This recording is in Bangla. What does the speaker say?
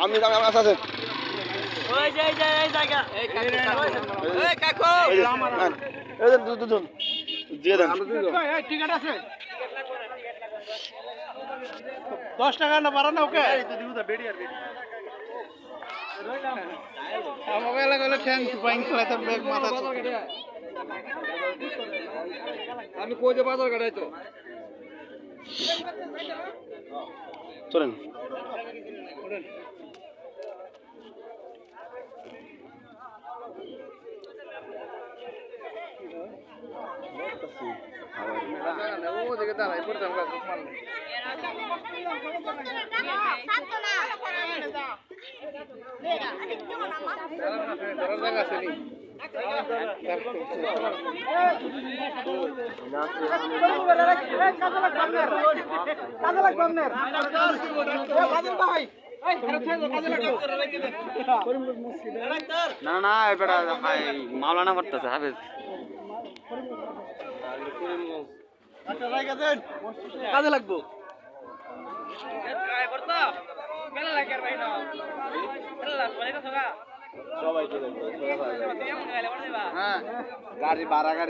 আমি আমি আছে আছে। ওই যে যে এই জায়গা। এই কাকু এই যে, নেন। এই যে দু- দুজন। দিয়ে দেন। টিকিট আছে। দশ টাকা না বাড়ানো ওকে? আমাকে লাগালে ঠ্যাং বাইং খেলাতে ব্যাগ মাথা আমি কই যে বাজার কাটাই তো চলেন। ওদিকে দাঁড়াই পড়তাম গাছ নি না এবার মাওলানা পড়তেছে হাফেজ। কাজে লাগবো। সবাই গাড়ি ভাড়া গাড়ি